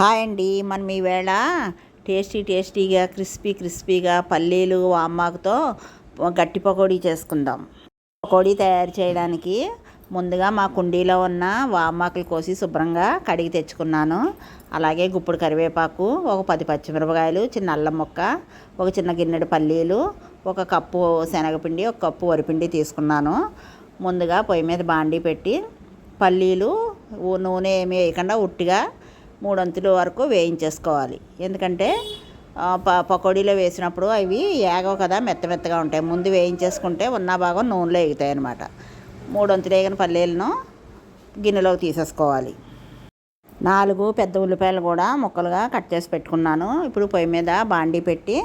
Hi అండి. మనం ఈవేళ టేస్టీ టేస్టీగా క్రిస్పీ క్రిస్పీగా పల్లీలు వామాకుతో గట్టి పకోడీ చేసుకుందాం. పకోడీ తయారు చేయడానికి ముందుగా మా కుండీలో ఉన్న వామాకులు కోసి శుభ్రంగా కడిగి తెచ్చుకున్నాను. అలాగే గుప్పుడు కరివేపాకు ఒక పది పచ్చిమిరపకాయలు చిన్న అల్లం ముక్క ఒక చిన్న గిన్నెడు పల్లీలు ఒక కప్పు శనగపిండి ఒక కప్పు వరిపిండి తీసుకున్నాను. ముందుగా పొయ్యి మీద బాండీ పెట్టి పల్లీలు నూనె ఏమి వేయకుండా ఉట్టిగా మూడొంతుల వరకు వేయించేసుకోవాలి. ఎందుకంటే ప పకోడీలో వేసినప్పుడు అవి ఏగవు కదా మెత్త మెత్తగా ఉంటాయి. ముందు వేయించేసుకుంటే ఉన్న భాగం నూనెలో ఎగుతాయి అనమాట మూడొంతులు వేగిన పల్లీలను గిన్నెలోకి తీసేసుకోవాలి. నాలుగు పెద్ద ఉల్లిపాయలు కూడా ముక్కలుగా కట్ చేసి పెట్టుకున్నాను. ఇప్పుడు పొయ్యి మీద బాండీ పెట్టి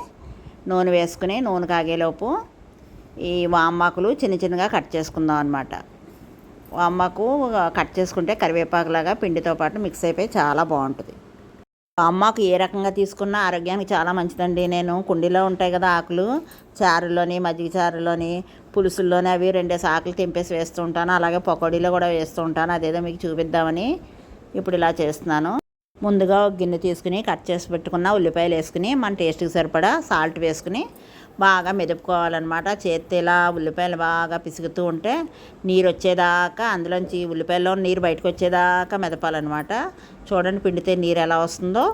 నూనె వేసుకుని నూనె కాగేలోపు ఈ వామాకులు చిన్న చిన్నగా కట్ చేసుకుందాం అనమాట అమ్మకు కట్ చేసుకుంటే కరివేపాకులాగా పిండితో పాటు మిక్స్ అయిపోయి చాలా బాగుంటుంది. అమ్మకు ఏ రకంగా తీసుకున్నా ఆరోగ్యానికి చాలా మంచిదండి. నేను కుండీలో ఉంటాయి కదా ఆకులు చారులోని మజ్జిగ చారులోని పులుసుల్లోని అవి రెండేసి ఆకులు తెంపేసి వేస్తూ ఉంటాను. అలాగే పకోడీలో కూడా వేస్తూ ఉంటాను. అదేదో మీకు చూపిద్దామని ఇప్పుడు ఇలా చేస్తున్నాను. ముందుగా ఒక గిన్నె తీసుకుని కట్ చేసి పెట్టుకున్న ఉల్లిపాయలు వేసుకుని మన టేస్ట్కి సరిపడా సాల్ట్ వేసుకుని బాగా మెదుపుకోవాలన్నమాట. చేతి ఇలా ఉల్లిపాయలు బాగా పిసుగుతూ ఉంటే నీరు వచ్చేదాకా అందులోంచి ఉల్లిపాయల్లో నీరు బయటకు వచ్చేదాకా మెదపాలన్నమాట. చూడండి పిండితే నీరు ఎలా వస్తుందో.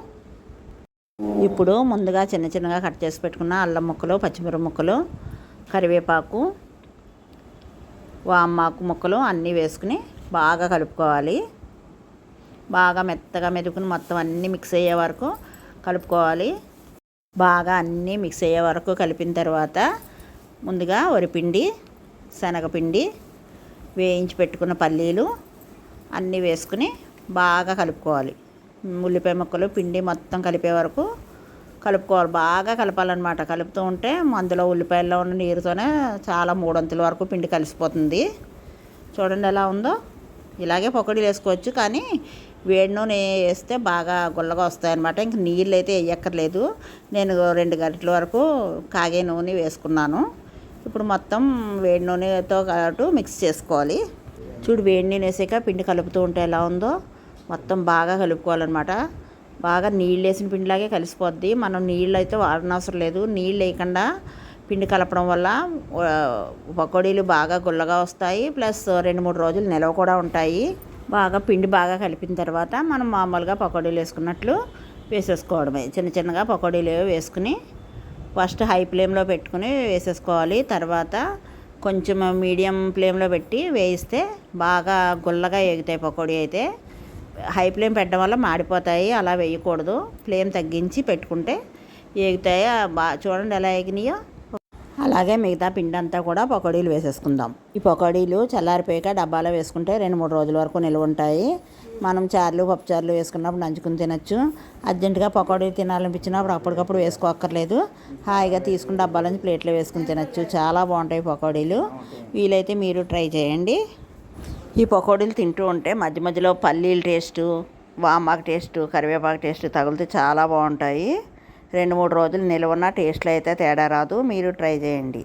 ఇప్పుడు ముందుగా చిన్న చిన్నగా కట్ చేసి పెట్టుకున్న అల్లం ముక్కలు పచ్చిమిరప ముక్కలు కరివేపాకు వామ్మాకు ముక్కలు అన్నీ వేసుకుని బాగా కలుపుకోవాలి. బాగా మెత్తగా మెదుకుని మొత్తం అన్నీ మిక్స్ అయ్యే వరకు కలుపుకోవాలి. బాగా అన్నీ మిక్స్ అయ్యే వరకు కలిపిన తర్వాత ముందుగా వరిపిండి శనగపిండి వేయించి పెట్టుకున్న పల్లీలు అన్నీ వేసుకుని బాగా కలుపుకోవాలి. ఉల్లిపాయ ముక్కలు పిండి మొత్తం కలిపే వరకు కలుపుకోవాలి. బాగా కలపాలన్నమాట. కలుపుతూ ఉంటే అందులో ఉల్లిపాయల్లో ఉన్న నీరుతోనే చాలా మూడొంతుల వరకు పిండి కలిసిపోతుంది. చూడండి ఎలా ఉందో. ఇలాగే పకోడీలు వేసుకోవచ్చు కానీ వేడి నూనె వేస్తే బాగా గుల్లగా వస్తాయన్నమాట ఇంక నీళ్ళు అయితే వేయక్కర్లేదు. నేను రెండు గంటల వరకు కాగే నూనె వేసుకున్నాను. ఇప్పుడు మొత్తం వేడి నూనెతో పాటు మిక్స్ చేసుకోవాలి. చూడు వేడి నూనె వేసాక పిండి కలుపుతూ ఉంటే ఎలా ఉందో మొత్తం బాగా కలుపుకోవాలన్నమాట. బాగా నీళ్ళు వేసిన పిండిలాగే కలిసిపోద్ది. మనం నీళ్ళు అయితే వాడనవసరం లేదు. నీళ్ళు వేయకుండా పిండి కలపడం వల్ల పకోడీలు బాగా గుల్లగా వస్తాయి. ప్లస్ రెండు మూడు రోజులు నిలవ కూడా ఉంటాయి. బాగా పిండి బాగా కలిపిన తర్వాత మనం మామూలుగా పకోడీలు వేసుకున్నట్లు వేసేసుకోవడమే. చిన్న చిన్నగా పకోడీలు వేసుకుని ఫస్ట్ హై ఫ్లేమ్లో పెట్టుకుని వేసేసుకోవాలి. తర్వాత కొంచెం మీడియం ఫ్లేమ్లో పెట్టి వేయిస్తే బాగా గుల్లగా ఎగుతాయి పకోడీ అయితే. హై ఫ్లేమ్ పెట్టడం వల్ల మాడిపోతాయి అలా వేయకూడదు. ఫ్లేమ్ తగ్గించి పెట్టుకుంటే ఎగుతాయి? బా చూడండి ఎలా ఎగినాయో. అలాగే మిగతా పిండి అంతా కూడా పకోడీలు వేసేసుకుందాం. ఈ పకోడీలు చల్లారిపోయాక డబ్బాలో వేసుకుంటే రెండు మూడు రోజుల వరకు నిల్వ ఉంటాయి. మనం చార్లు పప్పుచారులు వేసుకున్నప్పుడు నంచుకుని తినచ్చు. అర్జెంటుగా పకోడీలు తినాలనిపించినప్పుడు అప్పటికప్పుడు వేసుకోక్కర్లేదు. హాయిగా తీసుకుని డబ్బాలోంచి ప్లేట్లో వేసుకుని తినచ్చు. చాలా బాగుంటాయి పకోడీలు. వీలైతే మీరు ట్రై చేయండి. ఈ పకోడీలు తింటూ ఉంటే మధ్య మధ్యలో పల్లీల టేస్టు వామాకు టేస్టు కరివేపాకు టేస్ట్ తగిలితే చాలా బాగుంటాయి. రెండు మూడు రోజులు నిల్వ ఉన్న టేస్ట్లో అయితే తేడా రాదు. మీరు ట్రై చేయండి.